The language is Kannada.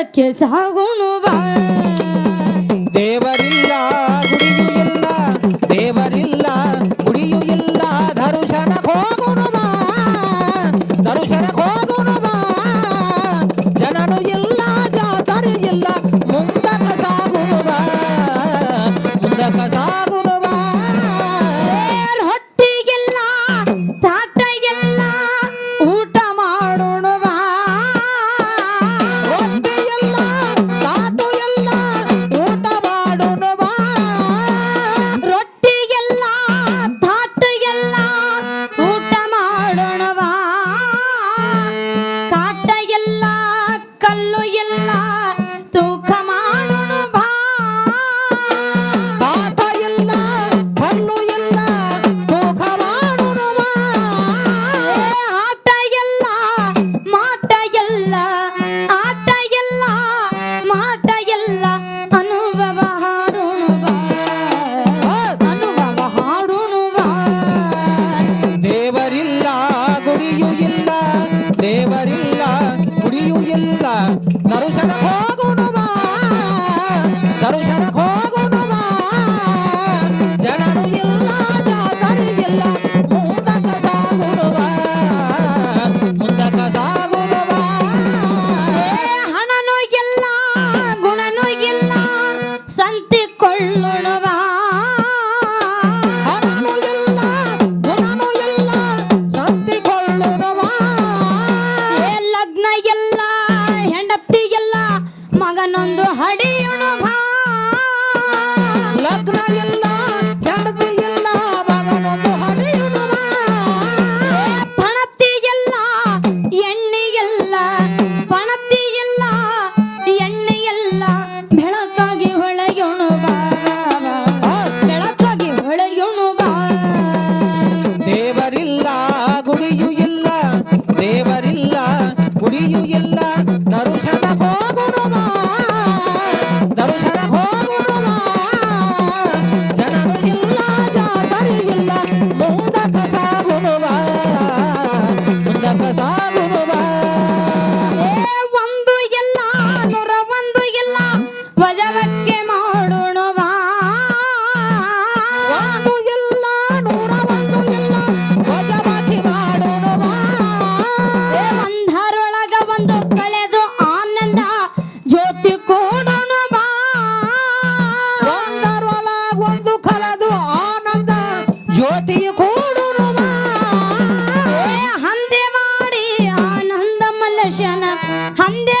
ಮುಂದಕ್ಕೆ ಸಾಗೋಣ ಬಾ. சொல்ல எல்லாம் Darussan Darussan ako! দারুণ সাদা কো ಕಳೆದು ಆನಂದ ಜ್ಯೋತಿ ಬಾ. ಆನಂದ ಜ್ಯೋತಿ ಹಂದೆ ಮಾಡಿ ಆನಂದ ಮಲಶನ ಹಂದೆ